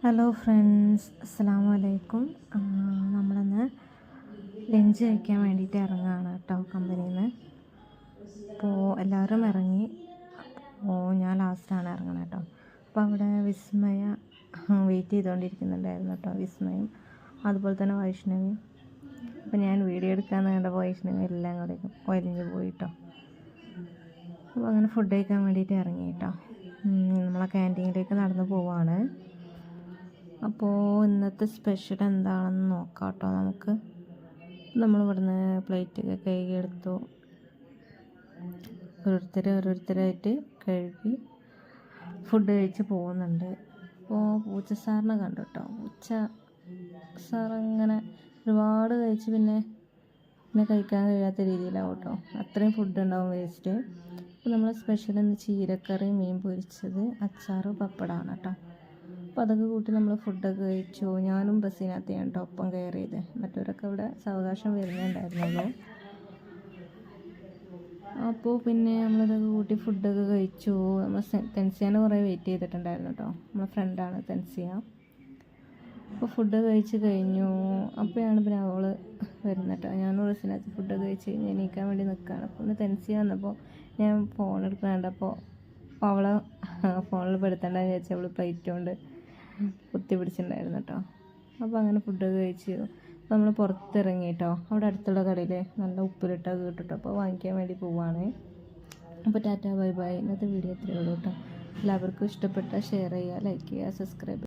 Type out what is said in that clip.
Hello friends അസ്സാം വലൈക്കും നമ്മളിന്ന് ലഞ്ച് കഴിക്കാൻ വേണ്ടിയിട്ട് ഇറങ്ങുകയാണ് കേട്ടോ കമ്പനിയിൽ നിന്ന് അപ്പോൾ എല്ലാവരും ഇറങ്ങി. അപ്പോൾ ഞാൻ ലാസ്റ്റാണ് ഇറങ്ങുന്നത് കേട്ടോ. അപ്പോൾ അവിടെ വിസ്മയ വെയിറ്റ് ചെയ്തുകൊണ്ടിരിക്കുന്നുണ്ടായിരുന്നു കേട്ടോ വിസ്മയും. അതുപോലെ തന്നെ വൈഷ്ണവി അപ്പോൾ ഞാൻ വീഡിയോ എടുക്കാമെന്ന് കണ്ടപ്പോൾ വൈഷ്ണവി എല്ലാം കൂടെ ഒലിഞ്ഞ് പോയി കേട്ടോ. അപ്പോൾ അങ്ങനെ ഫുഡ് കഴിക്കാൻ വേണ്ടിയിട്ട് ഇറങ്ങി കേട്ടോ. നമ്മളെ ക്യാന്റീനിലേക്ക് നടന്ന് പോവാണ്. അപ്പോൾ ഇന്നത്തെ സ്പെഷ്യൽ എന്താണെന്ന് നോക്കാം കേട്ടോ നമുക്ക്. നമ്മൾ ഇവിടുന്ന് പ്ലേറ്റൊക്കെ കഴുകിയെടുത്തു. ഓരോരുത്തർ ഓരോരുത്തരായിട്ട് കഴുകി ഫുഡ് കഴിച്ച് പോകുന്നുണ്ട്. അപ്പോൾ പൂച്ച സാറിനെ കണ്ടു കേട്ടോ പൂച്ച സാർ അങ്ങനെ ഒരുപാട് കഴിച്ച് പിന്നെ പിന്നെ കഴിക്കാൻ കഴിയാത്ത രീതിയിലാവും കേട്ടോ അത്രയും ഫുഡ് ഉണ്ടാവും വേസ്റ്റ് അപ്പോൾ നമ്മൾ സ്പെഷ്യൽ ഇന്ന് ചീരക്കറി മീൻ പൊരിച്ചത് അച്ചാറ് പപ്പടമാണ് കേട്ടോ. അപ്പോൾ അതൊക്കെ കൂട്ടി നമ്മൾ ഫുഡൊക്കെ കഴിച്ചു. ഞാനും ബസ്സിനകത്ത് കേട്ടോ ഒപ്പം കയറിയത്. മറ്റവരൊക്കെ അവിടെ സാവകാശം വരുന്നുണ്ടായിരുന്നുള്ളൂ. അപ്പോൾ പിന്നെ നമ്മളിതൊക്കെ കൂട്ടി ഫുഡൊക്കെ കഴിച്ചു. നമ്മൾ തെൻസിയാനെ കുറേ വെയിറ്റ് ചെയ്തിട്ടുണ്ടായിരുന്നു കേട്ടോ നമ്മളെ ഫ്രണ്ടാണ് തെൻസിയ. അപ്പോൾ ഫുഡ് കഴിച്ച് കഴിഞ്ഞു. അപ്പോഴാണ് പിന്നെ അവൾ വരുന്നത് കേട്ടോ ഞാനും ബസ്സിനകത്ത് ഫുഡൊക്കെ കഴിച്ച് കഴിഞ്ഞ് എണീക്കാൻ വേണ്ടി നിൽക്കുകയാണ് അപ്പോൾ ഒന്ന് തെൻസിയ വന്നപ്പോൾ ഞാൻ ഫോൺ എടുക്കാണ്ട് അപ്പോൾ അവളെ ഫോണിൽ പെടുത്തേണ്ടെന്ന് വിചാരിച്ചു അവൾ പ്ലേറ്റ് കൊണ്ട് കുത്തി പിടിച്ചിട്ടുണ്ടായിരുന്നു കേട്ടോ അപ്പോൾ അങ്ങനെ ഫുഡൊക്കെ കഴിച്ച് നമ്മൾ പുറത്തിറങ്ങി കേട്ടോ അവിടെ അടുത്തുള്ള കടയിൽ നല്ല ഉപ്പിലിട്ടൊക്കെ കിട്ടും അപ്പോൾ വാങ്ങിക്കാൻ വേണ്ടി പോവാണ്. അപ്പോൾ ടാറ്റ ബൈ ബൈ. ഇന്നത്തെ വീഡിയോ എത്രയുള്ളൂ കേട്ടോ എല്ലാവർക്കും ഇഷ്ടപ്പെട്ടാൽ ഷെയർ ചെയ്യുക ലൈക്ക് ചെയ്യുക സബ്സ്ക്രൈബ്